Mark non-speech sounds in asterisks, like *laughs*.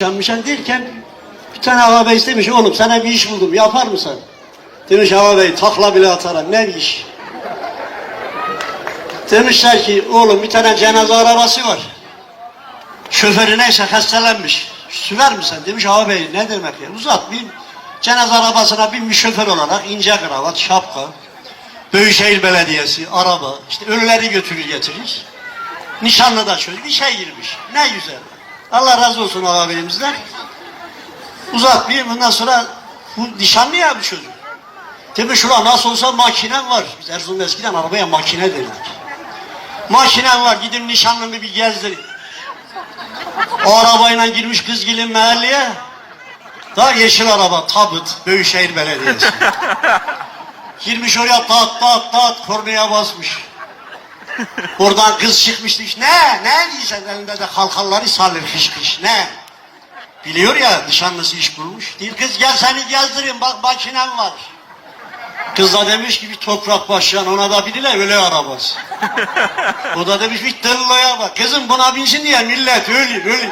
Yanmışan derken bir tane ağabey istemiş oğlum sana bir iş buldum yapar mısın? Demiş ağabey takla bile atarım ne iş? Demişler ki oğlum bir tane cenaze arabası var. Şoförü neyse hastalanmış. Sürer misin? Demiş ağabey ne demek ya uzat bir cenaze arabasına binmiş şoför olarak ince kravat, şapka, Büyükşehir Belediyesi, araba, işte ölüleri götürür getirir. Nişanlı da çocuk bir şey girmiş. Ne güzel. Allah razı olsun ağabeyimizden. Uzat bir bundan sonra bu nişanlı ya bu çocuk. Demiş şura nasıl olsa makinem var. Biz Erzurum'da eskiden arabaya makine derdik. Makinem var gidin nişanlımı bir gezdirin. O arabayla girmiş kız gelin mahalleye. Daha yeşil araba, tabut, Büyükşehir Belediyesi. *laughs* Girmiş oraya tat tat tat kornaya basmış. Oradan kız çıkmış demiş ne ne diyeceksin elinde de kalkalları salır kış kış ne? Biliyor ya nişanlısı iş bulmuş. Değil kız gel seni gezdireyim bak makinem var. Kız da demiş ki bir toprak başlayan ona da biriyle öyle arabası. *laughs* O da demiş bir tılloya bak. Kızım buna binsin diye millet ölü ölü.